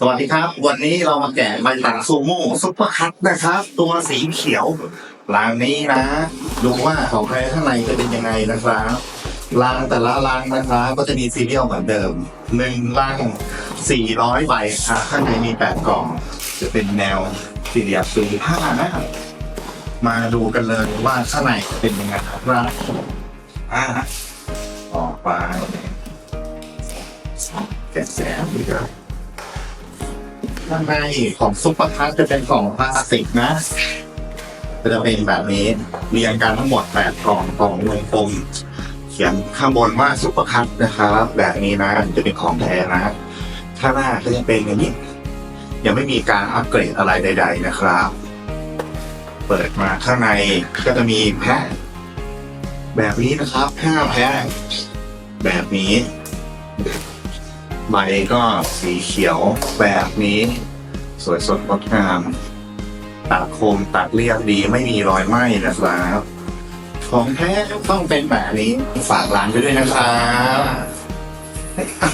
สวัสดีครับ วันนี้เรามาแกะใบตัดซูโม่ซุปเปอร์คัตนะครับ ตัวสีเขียวรางนี้นะ ดูว่าของใครข้างในจะเป็นยังไงนะครับรางแต่ละรางนะครับก็จะมีซีเรียลเหมือนเดิมหนึ่งรางสี่ร้อยใบค่ะข้างในมีแปดกล่อง จะเป็นแนวสี่เหลี่ยมสี่ห้านะครับมาดูกันเลยว่าข้างในจะเป็นยังไงครับอ่าออกไปแกะแสบดีกว่า ข้างในของซุปเปอร์คัทจะเป็นกล่องพลาสติกนะก็จะเป็นแบบนี้เรียงกันทั้งหมดแปดกล่องกล่องวงกลมเขียนข้างบนว่าซุปเปอร์คัทนะครับแบบนี้นะจะเป็นของแท้นะข้างหน้าก็จะเป็นอย่างนี้ ยังไม่มีการอัปเกรดอะไรใด ๆ นะครับ เปิดมาข้างในก็จะมีแพ็คแบบนี้นะครับห้าแพ็คแบบนี้ ใบก็สีเขียวแบบนี้ สวยสดงดงามตัดคมตัดเรียบดีไม่มีรอยไหม้นะครับของแท้ต้องเป็นแบบนี้ ฝากร้านไปด้วยนะครับ